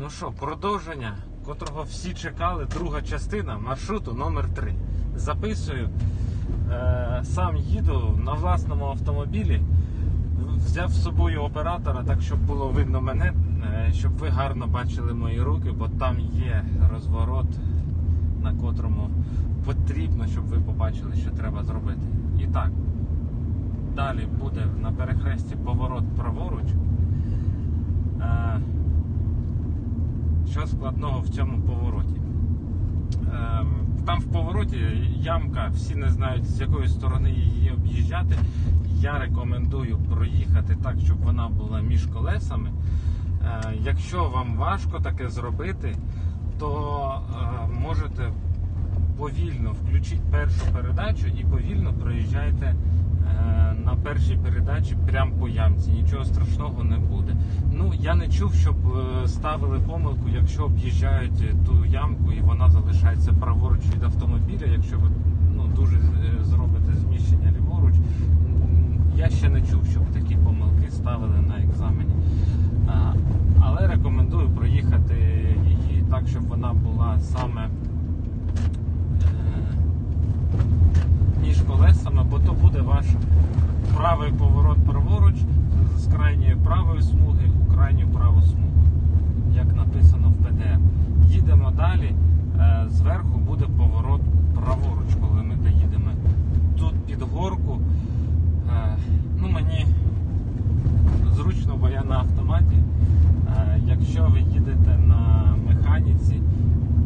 Ну що, продовження, котрого всі чекали, друга частина маршруту номер 3 Записую. Е, сам їду на власному автомобілі. Взяв з собою оператора, так щоб було видно мене, е, щоб ви гарно бачили мої руки, бо там є розворот, на котрому потрібно, щоб ви побачили, що треба зробити. І так, далі буде на перехресті поворот праворуч. Е, що складного в цьому повороті? Ем, Там в повороті ямка, всі не знають з якої сторони її об'їжджати. Я рекомендую проїхати так, щоб вона була між колесами. Е, Якщо вам важко таке зробити, то е, можете повільно включити першу передачу і повільно проїжджайте на першій передачі прямо по ямці. Нічого страшного не буде. Ну я не чув, щоб е, ставили помилку, якщо об'їжджають е, ту ямку і вона залишається праворуч від автомобіля. Якщо ви ну, дуже е, зробите зміщення ліворуч, я ще не чув, щоб такі помилки ставили на екзамені. Але рекомендую проїхати її так, щоб вона була саме між колесами, бо то буде ваш правий поворот праворуч з крайньої правої смуги у крайню праву смугу, як написано в ПДР. Їдемо далі. е, Зверху буде поворот праворуч, коли ми доїдемо. Тут під горку. е, Ну, мені зручно, бо я на автоматі. Е, Якщо ви їдете на механіці,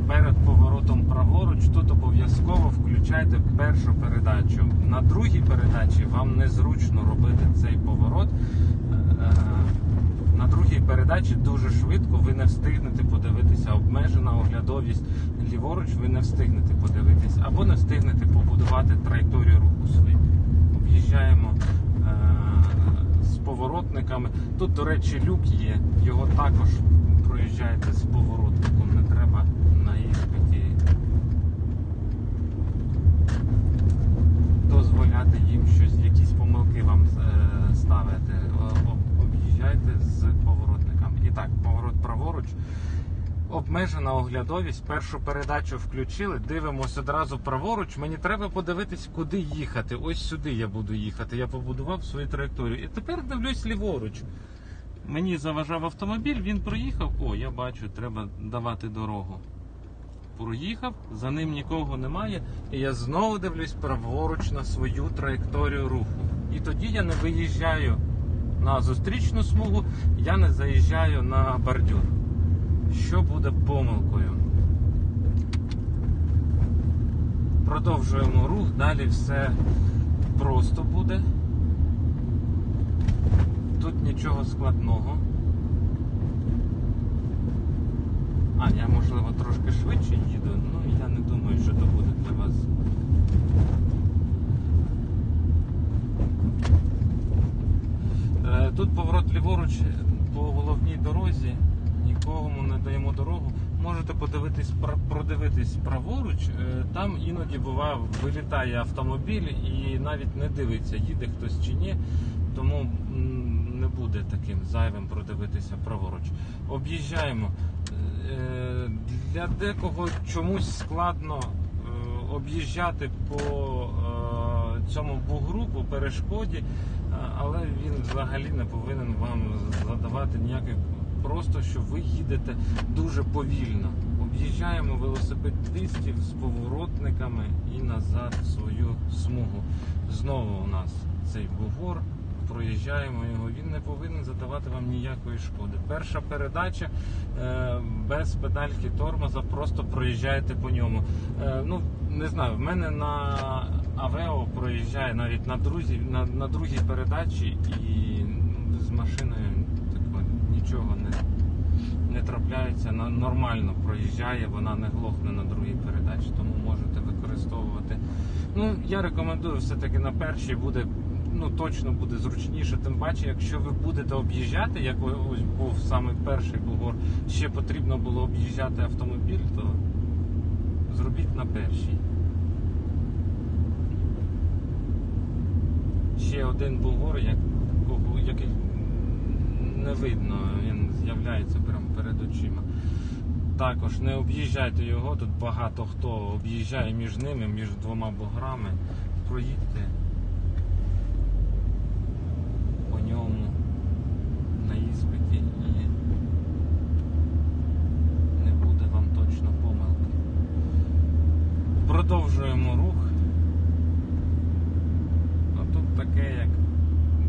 перед поворотом праворуч, тут обов'язково включайте першу передачу. На другій передачі вам незручно робити цей поворот. Е, На другій передачі дуже швидко ви не встигнете подивитися. Обмежена оглядовість ліворуч, ви не встигнете подивитися або не встигнете побудувати траєкторію руху свою. Об'їжджаємо е, з поворотниками. Тут, до речі, люк є, його також проїжджаєте з поворотником, не треба на іспиті дозволяти їм щось, помилки вам е, ставити. Об'їжджайте з поворотниками. І так, поворот праворуч. Обмежена оглядовість. Першу передачу включили. Дивимось одразу праворуч. Мені треба подивитись, куди їхати. Ось сюди я буду їхати. Я побудував свою траєкторію. І тепер дивлюсь ліворуч. Мені заважав автомобіль, він проїхав. О, я бачу, треба давати дорогу. Проїхав, за ним нікого немає, і я знову дивлюсь праворуч на свою траєкторію руху. І тоді я не виїжджаю на зустрічну смугу, я не заїжджаю на бордюр. Що буде помилкою? Продовжуємо рух, далі все просто буде. Тут нічого складного. А, я можливо трошки швидше їду, ну я не думаю, що то буде для вас. Е, Тут поворот ліворуч по головній дорозі, нікому не даємо дорогу. Можете подивитись, продивитись праворуч. Е, Там іноді буває, вилітає автомобіль і навіть не дивиться, їде хтось чи ні. Тому не буде таким зайвим продивитися праворуч. Об'їжджаємо. Е, Для декого чомусь складно об'їжджати по цьому бугру, по перешкоді, але він взагалі не повинен вам задавати ніяких. Просто що ви їдете дуже повільно. Об'їжджаємо велосипедистів з поворотниками і назад в свою смугу. Знову у нас цей бугор. Проїжджаємо його, він не повинен задавати вам ніякої шкоди. Перша передача е, без педальки тормоза, просто проїжджаєте по ньому. Е, ну, не знаю, в мене на Авео проїжджає навіть на, друзі, на, на другій передачі і ну, з машиною так, нічого не, не трапляється. Нормально проїжджає, вона не глохне на другій передачі, тому можете використовувати. Ну, я рекомендую все-таки на першій буде ну точно буде зручніше. Тим паче, якщо ви будете об'їжджати, як ось був саме перший бугор, ще потрібно було об'їжджати автомобіль, то зробіть на першій. Ще один бугор, який не видно, він з'являється прямо перед очима. Також не об'їжджайте його, тут багато хто об'їжджає між ними, між двома буграми. Проїдьте по ньому на іспиті і не буде вам точно помилки. Продовжуємо рух. Таке, як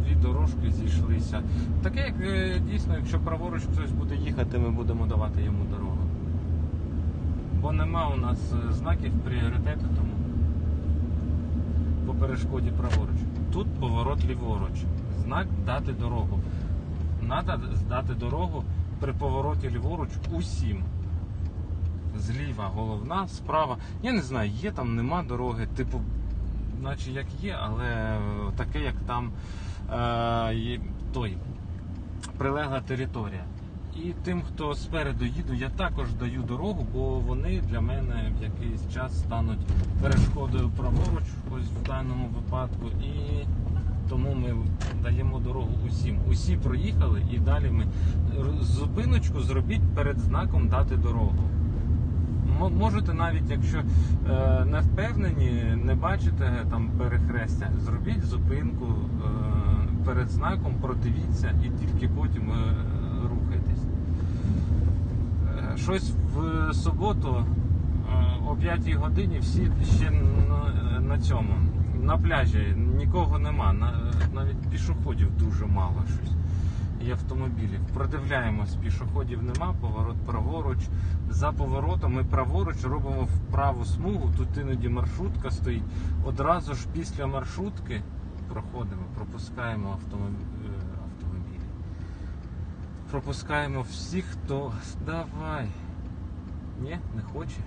дві дорожки зійшлися. Таке, як е, дійсно, якщо праворуч хтось буде їхати, ми будемо давати йому дорогу. Бо нема у нас е, знаків пріоритету, тому по перешкоді праворуч. Тут поворот ліворуч. Знак дати дорогу. Надо здати дорогу при повороті ліворуч усім. Зліва головна, справа. Я не знаю, є там, нема дороги, типу, наче як є, але е, таке, як там е, той прилегла територія. І тим, хто спереду їду, я також даю дорогу, бо вони для мене в якийсь час стануть перешкодою праворуч, ось в даному випадку. І тому ми даємо дорогу усім. Усі проїхали і далі ми зупиночку зробіть перед знаком дати дорогу. Можете навіть, якщо е, не впевнені, не бачите там перехрестя, зробіть зупинку е, перед знаком, продивіться і тільки потім е, рухайтесь. Щось в суботу о 5 годині всі ще на, цьому, на пляжі нікого нема, на, навіть пішоходів дуже мало щось. І автомобілів. Продивляємось, пішоходів нема, поворот праворуч. За поворотом ми праворуч робимо в праву смугу. Тут іноді маршрутка стоїть. Одразу ж після маршрутки проходимо, пропускаємо автомобілі. автомобілі. Пропускаємо всіх, хто. Давай. Ні, не хоче.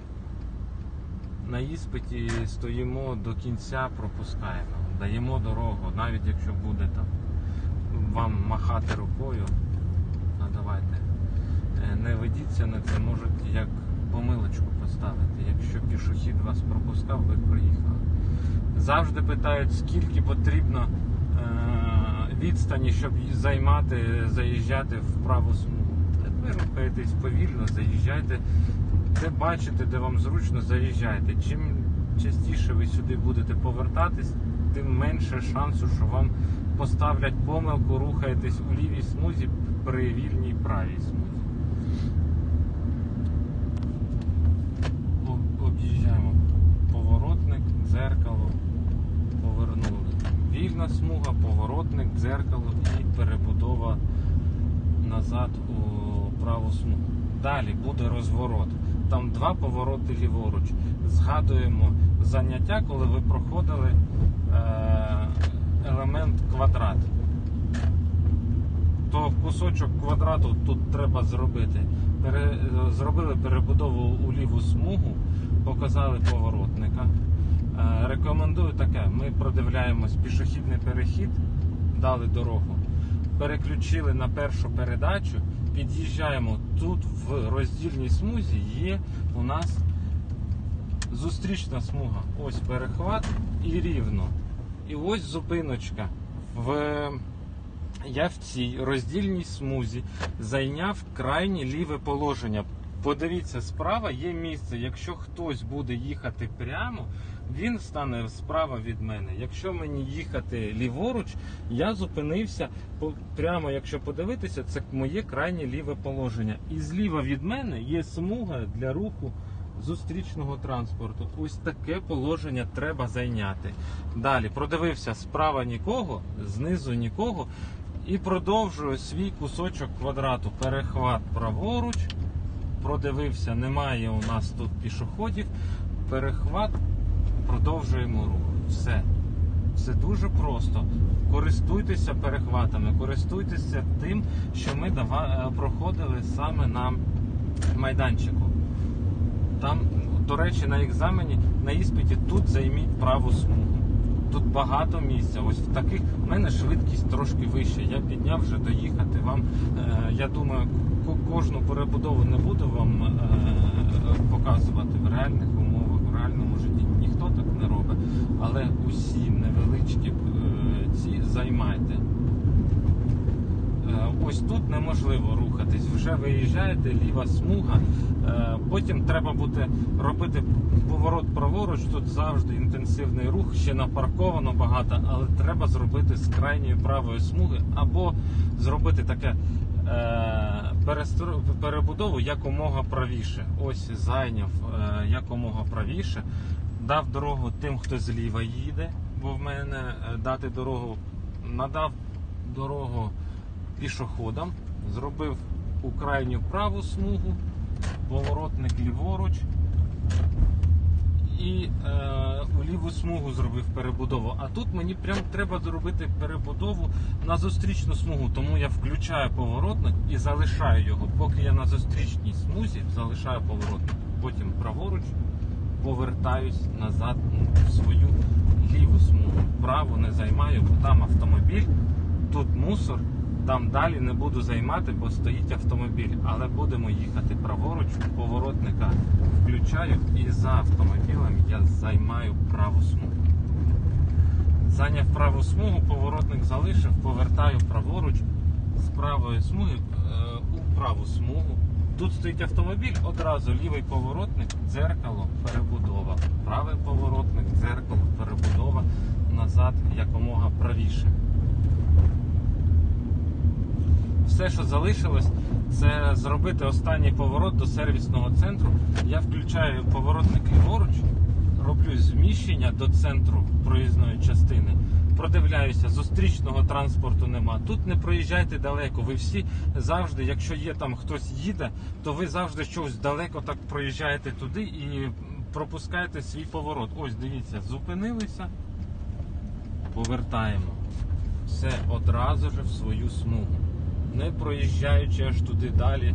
На іспиті стоїмо до кінця, пропускаємо. Даємо дорогу, навіть якщо буде там вам махати рукою, ну давайте. Е, Не ведіться на це, можуть як помилочку поставити. Якщо пішохід вас пропускав, ви проїхали. Завжди питають, скільки потрібно е, відстані, щоб займати, заїжджати в праву смугу. Ви рухаєтесь повільно, заїжджайте, де бачите, де вам зручно, заїжджайте. Чим частіше ви сюди будете повертатись, тим менше шансу, що вам поставлять помилку, рухаєтесь у лівій смузі при вільній правій смузі. Об'їжджаємо поворотник, дзеркало, повернули. Вільна смуга, поворотник, дзеркало і перебудова назад у праву смугу. Далі буде розворот. Там два повороти ліворуч. Згадуємо заняття, коли ви проходили е, елемент квадрат. То кусочок квадрату тут треба зробити. Пере, зробили перебудову у ліву смугу, показали поворотника. Е, рекомендую таке: ми продивляємось пішохідний перехід, дали дорогу, переключили на першу передачу, під'їжджаємо тут в роздільній смузі є у нас зустрічна смуга. Ось перехват і рівно. І ось зупиночка. В... Я в цій роздільній смузі зайняв крайнє ліве положення. Подивіться, справа є місце. Якщо хтось буде їхати прямо, він стане справа від мене. Якщо мені їхати ліворуч, я зупинився прямо, якщо подивитися, це моє крайнє ліве положення. І зліва від мене є смуга для руху зустрічного транспорту. Ось таке положення треба зайняти. Далі продивився справа нікого, знизу нікого. І продовжую свій кусочок квадрату. Перехват праворуч. Продивився, немає у нас тут пішоходів. Перехват, продовжуємо рух. Все. Все дуже просто. Користуйтеся перехватами, користуйтеся тим, що ми проходили саме на майданчику. Там, до речі, на екзамені, на іспиті тут займіть праву смугу. Тут багато місця. Ось в таких в мене швидкість трошки вища. Я підняв вже доїхати. Вам е, я думаю, кожну перебудову не буду вам е, показувати в реальних умовах, в реальному житті. Ніхто так не робить. Але усі невеличкі е, ці займайте. Е, Ось тут неможливо рухатись. Вже виїжджаєте, ліва смуга. Е, Потім треба буде робити поворот праворуч. Тут завжди інтенсивний рух, ще напарковано багато, але треба зробити з крайньої правої смуги або зробити таке е, перебудову якомога правіше. Ось зайняв якомога правіше. Дав дорогу тим, хто зліва їде, бо в мене дати дорогу надав дорогу пішоходам, зробив у крайню праву смугу, поворотник ліворуч і е, у ліву смугу зробив перебудову. А тут мені прям треба зробити перебудову на зустрічну смугу, тому я включаю поворотник і залишаю його. Поки я на зустрічній смузі залишаю поворотник. Потім праворуч повертаюсь назад в свою ліву смугу. Праву не займаю, бо там автомобіль, тут мусор. Там далі не буду займати, бо стоїть автомобіль. Але будемо їхати праворуч, поворотника включаю і за автомобілем я займаю праву смугу. Зайняв праву смугу, поворотник залишив, повертаю праворуч з правої смуги е, у праву смугу. Тут стоїть автомобіль, одразу лівий поворотник, дзеркало, перебудова. Правий поворотник, дзеркало, перебудова назад якомога правіше. Все, що залишилось, це зробити останній поворот до сервісного центру. Я включаю поворотник ліворуч, роблю зміщення до центру проїзної частини. Продивляюся, зустрічного транспорту нема. Тут не проїжджайте далеко. Ви всі завжди, якщо є там хтось їде, то ви завжди щось далеко так проїжджаєте туди і пропускаєте свій поворот. Ось дивіться, зупинилися, повертаємо. Все одразу ж в свою смугу. Не проїжджаючи аж туди далі,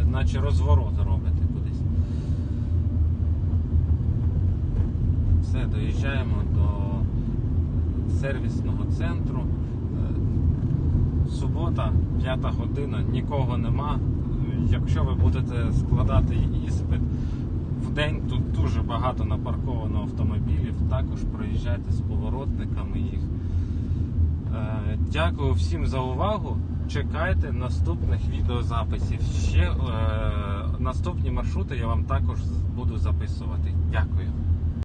е, наче розворот робите кудись. Все, доїжджаємо до сервісного центру. Е, Субота, п'ята година, нікого нема. Якщо ви будете складати іспит в день, тут дуже багато напарковано автомобілів. Також проїжджайте з поворотниками їх. Е, Дякую всім за увагу. Чекайте наступних відеозаписів. Ще е, наступні маршрути я вам також буду записувати. Дякую.